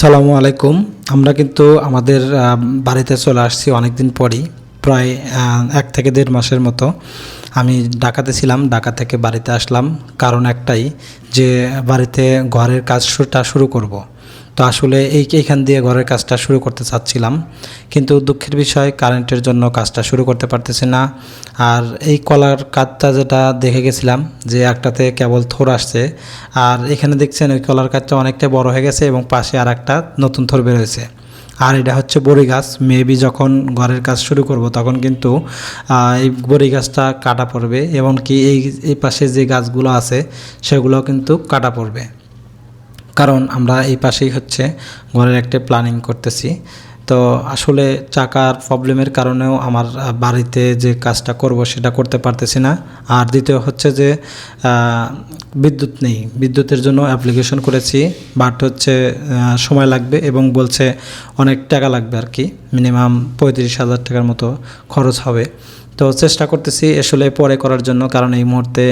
সালামু আলাইকুম। আমরা কিন্তু আমাদের বাড়িতে চলে আসছি অনেকদিন পরই, প্রায় এক থেকে দেড় মাসের মতো। আমি ঢাকাতে ছিলাম, ঢাকা থেকে বাড়িতে আসলাম। কারণ একটাই যে বাড়িতে ঘরের কাজটা শুরু করব। তো আসলে এই এইখান দিয়ে ঘরের কাজটা শুরু করতে চাচ্ছিলাম। কিন্তু দুঃখের বিষয়, কারেন্টের জন্য কাজটা শুরু করতে পারতেছি না। আর এই কলার কাজটা যেটা দেখে গেছিলাম যে একটাতে কেবল থোর আসছে। আর এখানে দেখছেন ওই কলার কাজটা অনেকটা বড় হয়ে গেছে এবং পাশে আর একটা নতুন থোর বেরোয়েছে আর এটা হচ্ছে বড়ি গাছ। মেবি যখন ঘরের কাজ শুরু করব, তখন কিন্তু এই বড়ি গাছটা কাটা পড়বে এমনকি এই এই পাশে যে গাছগুলো আছে সেগুলো কিন্তু কাটা পড়বে। কারণ আমরা এই পাশেই হচ্ছে ঘরের একটা প্ল্যানিং করতেছি। তো আসলে চাকার প্রবলেমের কারণেও আমার বাড়িতে যে কাজটা করব সেটা করতে পারতেছি না। আর দ্বিতীয় হচ্ছে যে বিদ্যুৎ নেই। বিদ্যুতের জন্য অ্যাপ্লিকেশন করেছি বাট হচ্ছে সময় লাগবে এবং বলছে অনেক টাকা লাগবে আর কি। মিনিমাম পঁয়ত্রিশ হাজার টাকার মতো খরচ হবে। তো চেষ্টা করতেছি আসলে পরে করার জন্য, কারণ এই মুহূর্তে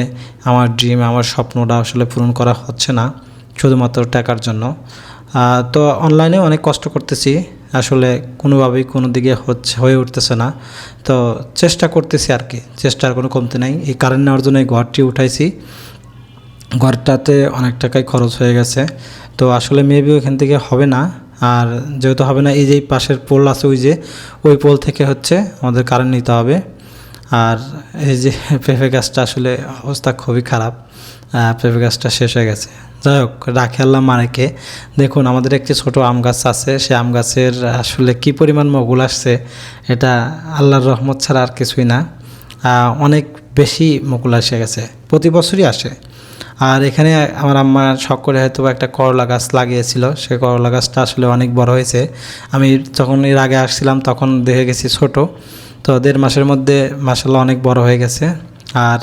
আমার ড্রিম আমার স্বপ্নটা আসলে পূরণ করা হচ্ছে না, শুধুমাত্র টাকার জন্য। তো অনলাইনে অনেক কষ্ট করতেছি। আসলে কোনোভাবেই কোনো দিকে হচ্ছে, হয়ে উঠতেছে না। তো চেষ্টা করতেছি আর কি চেষ্টার কোনো কমতে নাই। এই কারেন্ট নেওয়ার জন্য এই ঘরটি উঠাইছি। ঘরটাতে অনেক টাকাই খরচ হয়ে গেছে। তো আসলে মেবি ওইখান থেকে হবে না। আর যেহেতু হবে না, এই যে পাশের পোল আছে, ওই যে, ওই পোল থেকে হচ্ছে আমাদের কারেন্ট নিতে হবে। আর এই যে পেঁপে গাছটা আসলে অবস্থা খুবই খারাপ। পেঁপে গাছটা শেষ হয়ে গেছে। যাই হোক রাখে আল্লাহ মারেকে দেখুন, আমাদের একটি ছোট আম গাছ আছে। সে আম গাছের আসলে কি পরিমাণ মগুল আসছে, এটা আল্লাহর রহমত ছাড়া আর কিছুই না। অনেক বেশি মুকুল এসে গেছে। প্রতি বছরই আসে। আর এখানে আমার আম্মা শখ করে হয়তো একটা করলা গাছ লাগিয়েছিল। সে করলা গাছটা আসলে অনেক বড় হয়েছে। আমি যখন এর আগে আসছিলাম, তখন দেখে গেছি ছোট। তো দেড় মাসের মধ্যে মাসাল্লাহ অনেক বড় হয়ে গেছে। আর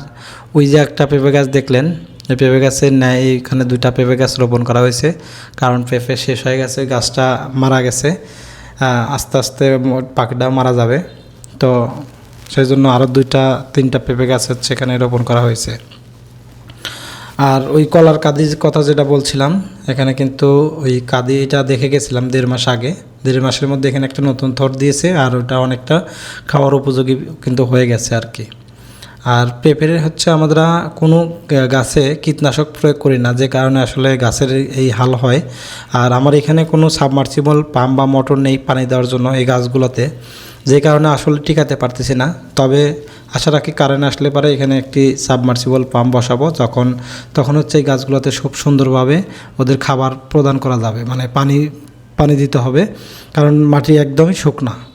ওই যে একটা পেঁপে গাছ দেখলেন এই পেঁপে গাছের ন্যায় এইখানে দুইটা পেঁপে গাছ রোপণ করা হয়েছে। কারণ পেঁপে শেষ হয়ে গেছে, গাছটা মারা গেছে। আস্তে আস্তে পাখিটাও মারা যাবে। তো সেই জন্য আরও দুইটা, তিনটা পেঁপে গাছ হচ্ছে এখানে রোপণ করা হয়েছে। আর ওই কলার কাদির কথা যেটা বলছিলাম, এখানে কিন্তু ওই কাদি এটা দেখে গেছিলাম দেড় মাস আগে। দেড় মাসের মধ্যে এখানে একটা নতুন থর দিয়েছে আর ওটা অনেকটা খাওয়ার উপযোগী কিন্তু হয়ে গেছে আর কি। আর পেঁপের হচ্ছে আমরা কোনো গাছে কীটনাশক প্রয়োগ করি না, যে কারণে আসলে গাছের এই- হাল হয়। আর আমার এখানে কোনো সাবমার্সিবল পাম্প বা মোটর নেই পানি দেওয়ার জন্য এই গাছগুলোতে, যে কারণে আসলে টিকাতে পারতেছি না। তবে আশা রাখি কারেন্ট আসলে পরে এখানে একটি সাবমার্সিবল পাম্প বসাবো, যখন, তখন হচ্ছে এই গাছগুলোতে খুব সুন্দরভাবে ওদের খাবার প্রদান করা যাবে মানে পানি পানি দিতে হবে। কারণ মাটি একদমই শুকনা।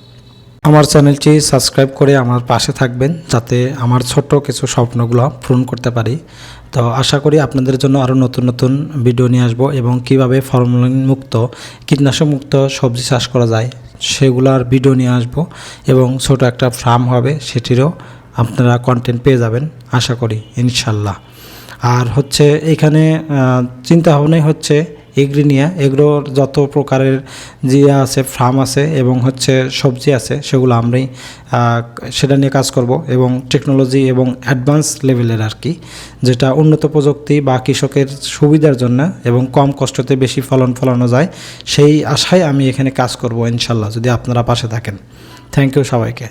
আমার চ্যানেলটি সাবস্ক্রাইব করে আমার পাশে থাকবেন যাতে আমার ছোট কিছু স্বপ্নগুলো পূরণ করতে পারি। তো আশা করি আপনাদের জন্য আরও নতুন নতুন ভিডিও নিয়ে আসব এবং কীভাবে ফর্মুলিন মুক্ত, কীটনাশক মুক্ত সবজি চাষ করা যায় সেগুলোর ভিডিও নিয়ে আসব এবং ছোট একটা ফার্ম হবে সেটিরও আপনারা কন্টেন্ট পেয়ে যাবেন আশা করি, ইনশাল্লাহ। আর হচ্ছে এখানে চিন্তা ভাবনাই হচ্ছে এগ্রি নিয়ে এগুলোর যত প্রকারের যে আছে, ফার্ম আছে এবং হচ্ছে সবজি আছে, সেগুলো আমরাই সেটা নিয়ে কাজ করব এবং টেকনোলজি এবং অ্যাডভান্স লেভেলের আর কি, যেটা উন্নত প্রযুক্তি বা কৃষকের সুবিধার জন্য এবং কম কষ্টতে বেশি ফলন ফলানো যায়, সেই আশায় আমি এখানে কাজ করব ইনশাল্লাহ, যদি আপনারা পাশে থাকেন। থ্যাংক ইউ সবাইকে।